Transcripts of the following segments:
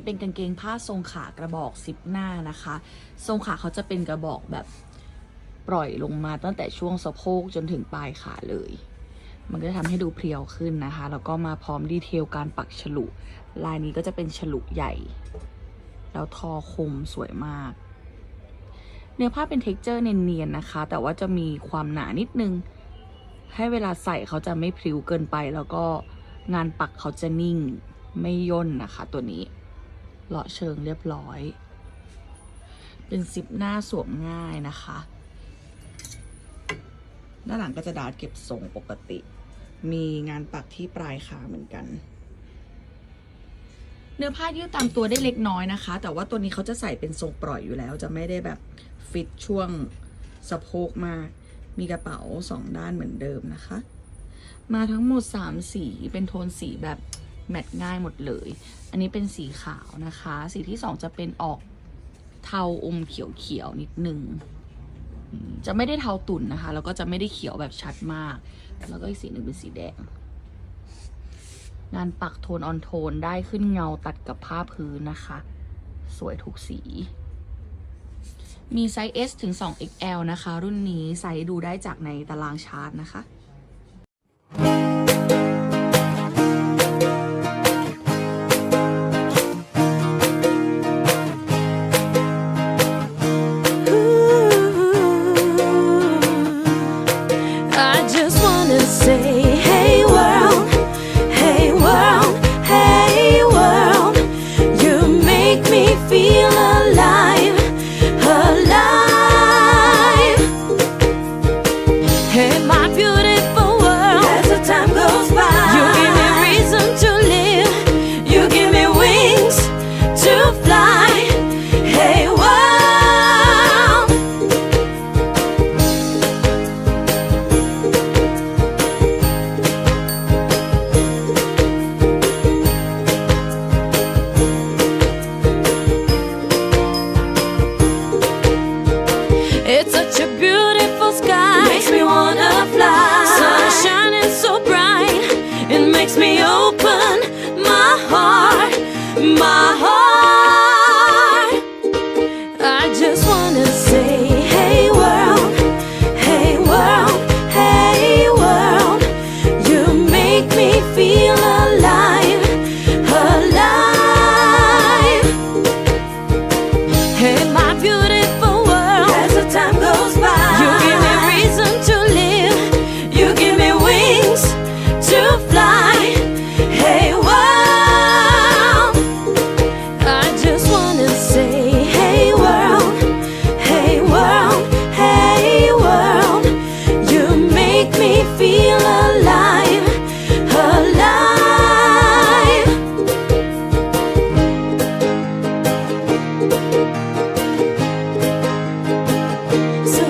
นี้เป็นกางเกงผ้าทรงขากระบอกซิปหน้านะคะ ทรงขาเขาจะเป็นกระบอกแบบปล่อยลงมาตั้งแต่ช่วงสะโพกจนถึงปลายขาเลย มันก็จะทำให้ดูเพรียวขึ้นนะคะ แล้วก็มาพร้อมดีเทลการปักฉลุ ลายนี้ก็จะเป็นฉลุใหญ่ แล้วทอคมสวยมาก เนื้อผ้าเป็นเท็กเจอร์เนียนๆนะคะ แต่ว่าจะมีความหนานิดนึง ให้เวลาใส่เขาจะไม่พริ้วเกินไป แล้วก็งานปักเขาจะนิ่งไม่ย่นนะคะตัวนี้ เลาะเชิงเรียบร้อย เป็นซิปหน้าสวมง่ายนะคะ ด้านหลังก็จะดาดเก็บทรงปกติ มีงานปักที่ปลายขาเหมือนกัน เนื้อผ้ายืดตามตัวได้เล็กน้อยนะคะ แต่ว่าตัวนี้เขาจะใส่เป็นทรงปล่อยอยู่แล้ว จะไม่ได้แบบฟิตช่วงสะโพกมาก มีกระเป๋าสองด้านเหมือนเดิมนะคะ มาทั้งหมด3สีเป็นโทนสีแบบ แมทง่ายหมดเลย อันนี้เป็นสีขาวนะคะ สีที่2จะเป็นออกเทาอมเขียวๆนิดนึงจะไม่ได้เทาตุ่นนะคะ แล้วก็จะไม่ได้เขียวแบบชัดมาก แล้วก็อีกสีหนึ่งเป็นสีแดง งานปักโทนออนโทนได้ขึ้นเงาตัดกับผ้าพื้นนะคะ สวยทุกสี มีไซส์ S ถึง 2XL นะคะ รุ่นนี้ไซส์ดูได้จากในตารางชาร์ตนะคะ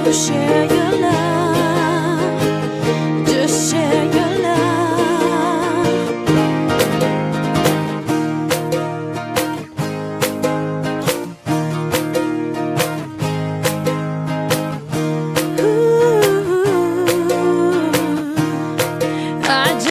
to share